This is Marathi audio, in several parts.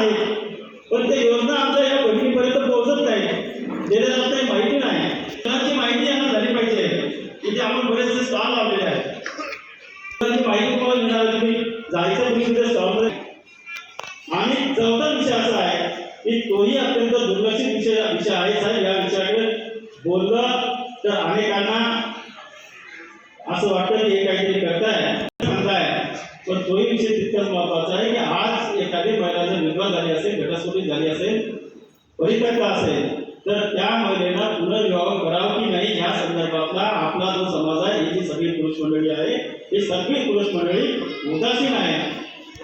आहेत. पण ते योजना आमच्या या बहिणीपर्यंत पोहोचत नाही दिल्या जात नाही माहिती नाही. त्यांची माहिती यांना झाली पाहिजे. इथे आपण बरेचसे स्टॉल लावलेले आहेत. त्यांची माहिती तुम्हाला मिळाली तुम्ही? जायचं तुम्ही तिथे स्टॉलमध्ये आणि चौथा विषय असा आहे की तोही अत्यंत दुर्लक्षित विषय विषय आहे. साहेब या विषयाकडे बोललं तर अनेकांना असं वाटतं की हे काहीतरी करताय. पण तोही विषय तितकाच महत्वाचा आहे की आज एखादी महिला विधवा झाली असेल घटस्फोटीत झाली असेल परिपक्व असेल तर त्या महिलेला पुनर्विवाह करावा की नाही या संदर्भातला आपला जो समाज आहे ही जी सगळी पुरुष मंडळी आहे ही सगळी पुरुष मंडळी उदासीन आहे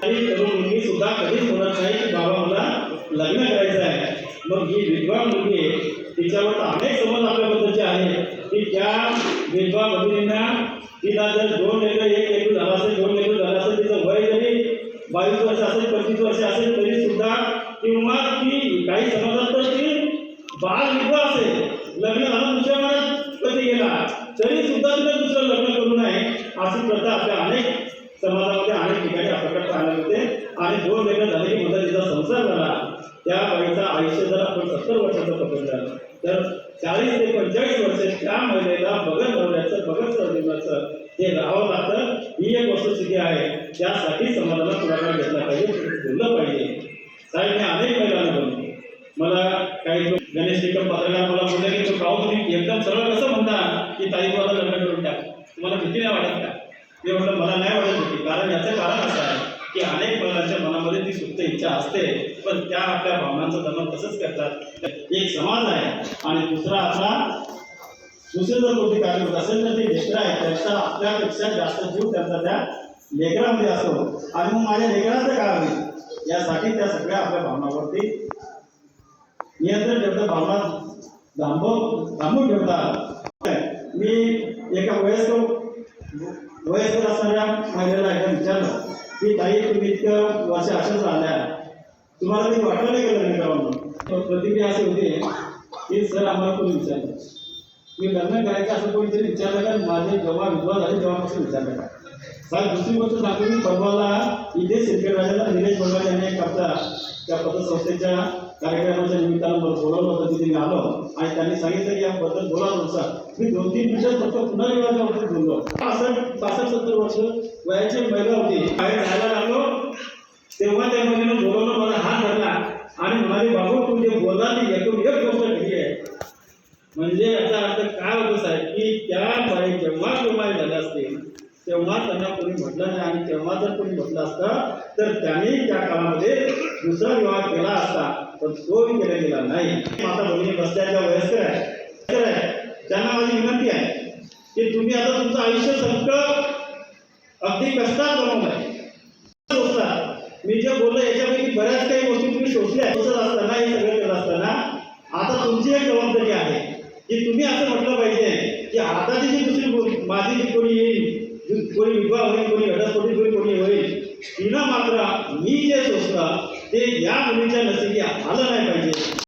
तरी तरुण मुलगी सुद्धा कधीच म्हणत नाही की बाबा मला लग्न करायचं आहे। मग ही विधवा मुलगी आहे, तिच्यावर अनेक समज आपल्याबद्दलचे आहेत। की त्या विधवा मुलींना तिला जर दोन वर्ष असेल पंचवीस वर्ष असेल तरी सुद्धा किंवा ती काही समाजात तर ती बाल विधवा असेल लग्न झालं दुसऱ्या महिन्यात कधी गेला तरी सुद्धा तिला दुसरं लग्न करू नये अशी प्रथा आपल्या अनेक समाजामध्ये अनेक ठिकाणी आपल्याकडे पाहायला मिळते. आणि दोन लग्न झाले की माझा तिचा संसार झाला. त्या बाईचं आयुष्य जर आपण सत्तर वर्षाचं पकडलं तर चाळीस ते पंचेचाळीस वर्ष त्या महिलेला बघत नवऱ्याचं बघत हे राहावं लागतं ही एक वस्तुस्थिती आहे. त्यासाठी समाजाला पुढाकार घेतला पाहिजे बोललं पाहिजे. साहेब मी अनेक महिलांना बोलतो मला काही गणेश निकम पत्रकार मला बोलले की तो भाऊ तुम्ही एकदम सरळ कसं म्हणता की ताई मला लग्न करून टाक. तुम्हाला भीती नाही वाटत का? ते म्हटलं मला नाही वाटत होती कारण याचं कारण असं आहे की अनेक महिलांच्या मनामध्ये ती सुप्त इच्छा असते. पण त्या आपल्या भावनांचं दमन तसंच करतात. एक समाज आहे आणि दुसरा आपला दुसरं जर कोणती कार्य होत असेल तर ते लेकरं आहेत. त्याचा आपल्यापेक्षा जास्त जीव त्यांचा त्या लेकरामध्ये असतो. आणि मग माझ्या लेकराचं काय होईल यासाठी त्या सगळ्या आपल्या भावनावरती नियंत्रण ठेवतात भावना थांबव थांबून ठेवतात. मी एका वयस्कर वयस्कर असणाऱ्या महिलेला एकदा विचारलं की ताई तुम्ही इतकं वर्ष अशाच राहिल्या. तुम्हाला ती वाटलं नाही गेलं लग्न म्हणून? प्रतिक्रिया अशी होती की सर आम्हाला कोणी विचारलं मी लग्न करायचं असं कोणीतरी विचारलं का? माझे जेव्हा विधवा झाले तेव्हापासून विचारलं का? साहेब दुसरी गोष्ट सांगतो मी परवाला इथे शेतकरी राजाला निलेश बंगाल यांनी एक कविता त्या पतसंस्थेच्या कार्यक्रमाच्या निमित्तानं मला बोलावलं होतं तिथे मी आलो आणि त्यांनी सांगितलं की याबद्दल बोला तुमचा मी दोन तीन दिवसात फक्त पुनर्विवाहाच्या बाबतीत बोललो. पासष्ट पासष्ट सत्तर वर्ष वयाची महिला होती. बाहेर जायला लागलो. तेव्हा त्या महिलेनं बोलवलं मला हात धरला आणि म्हणाले बाबू तू बोलला ती एकूण एक गोष्ट खरी आहे. म्हणजे याचा अर्थ काय होतो साहेब की त्यामुळे जेव्हा कुमारी झाला असतील तेव्हा त्यांना कोणी म्हटलं नाही. आणि तेव्हा जर कोणी म्हटलं असतं तर त्यांनी त्या काळामध्ये दुसरा विवाह केला असता पण तोही केला गेला नाही. माता भगिनी बसल्याच्या वयस्कर आहे आहे त्यांना माझी विनंती आहे की तुम्ही आता तुमचं आयुष्य सगळं अगदी कष्टात बनवलं आहे मी जे बोललो याच्यापैकी बऱ्याच काही गोष्टी तुम्ही शोधल्या. असताना हे सगळं करत असताना आता तुमची एक जबाबदारी आहे. की तुम्ही असं म्हटलं पाहिजे की आताची जी दुसरी माझी जी कोणी येईल कोणी विवाह होईल कोणी घटस्फोटी होईल कोणी होईल तिला मात्र मी जे सोचता ते या मुलीच्या नशिबी आलं नाही पाहिजे.